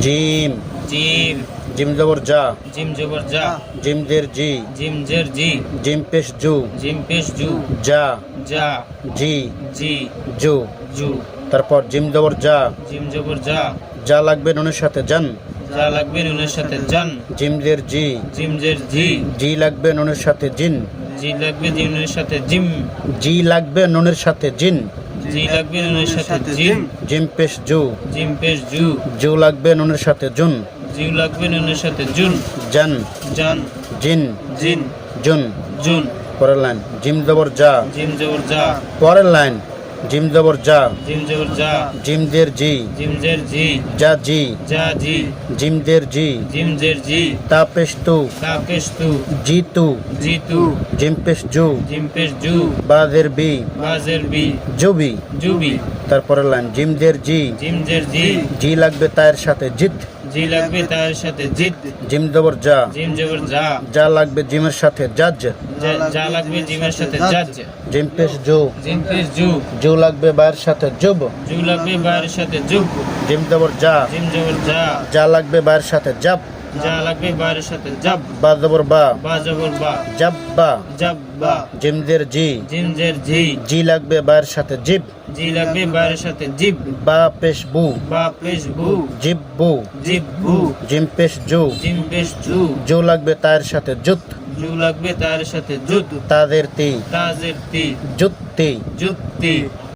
Gym. Gym. Gym জবর জা gym জবর জা জিম জের জি। জিম জের জি। জিম পেশ জু। জিম পেশ জু। জা জা জি। জি। জু। জু। তারপর জিম জবর যা। জিম জবর যা। যা লাগবে নুনের সাথে জান। যা লাগবে নুনের সাথে জান। জিম জের জি। জিম জের জি। জি লাগবে নুনের সাথে জিন। জি লাগবে জিমের সাথে জিম। জি লাগবে নুনের সাথে জিন। জি লাগবে নুনের সাথে জিম। জিম। পেশ জু। জিম পেশ জু। জু লাগবে নুনের সাথে জুন। জিউ লাগবে নুনের সাথে জুন। জান। জান। জিন। জিন। জুন। জুন। পরের লাইন। জিম জবর যা। জিম জবর যা। পরের লাইন। জিম জবর যা জিম জবর যা জিম দের জি জিম জের জি। যা জি যা জি। জিম দের জি। জিম জের জি। তা পেশ তু। তা পেশ তু। জি তু। জিম পেশ জু। জিম পেশ জু। বাদের বি। বাজের বি। জুবি জুবি তারপরের লাইন জিম দের জি। জিমদের জি। জি লাগবে তার সাথে জিত জি লাগবে তার সাথে জিদ জিম জবর যা। জিম জবর যা। যা লাগবে জিমের সাথে জাজ যা- যা লাগবে জিমের সাথে জাজ জিম পেশ জু। জিম পেশ জু। জু লাগবে বায়ের সাথে জুব। জু লাগবে বাইরের সাথে জুব। জিম জবর যা। জিম জবর যা। যা লাগবে বায়ের সাথে জাব যা লাগবে বাইরের সাথে। জাব। বা জবর বা। বা জবর বা। জাব বা। জাব বা। জিম দের জি। জিম জি। জি লাগবে বায়ের সাথে। জিব। জি লাগবে বাইরের সাথে। জিব। বা পেশ বু। বা পেশ বু। জিব বু। জিব বু। জিম পেশ জু। জিম পেশ জু। জু লাগবে তায়ের সাথে জুত। জু লাগবে তার সাথে জুত। তাদের তি। তাজের তি। জুত্তি জুত্তি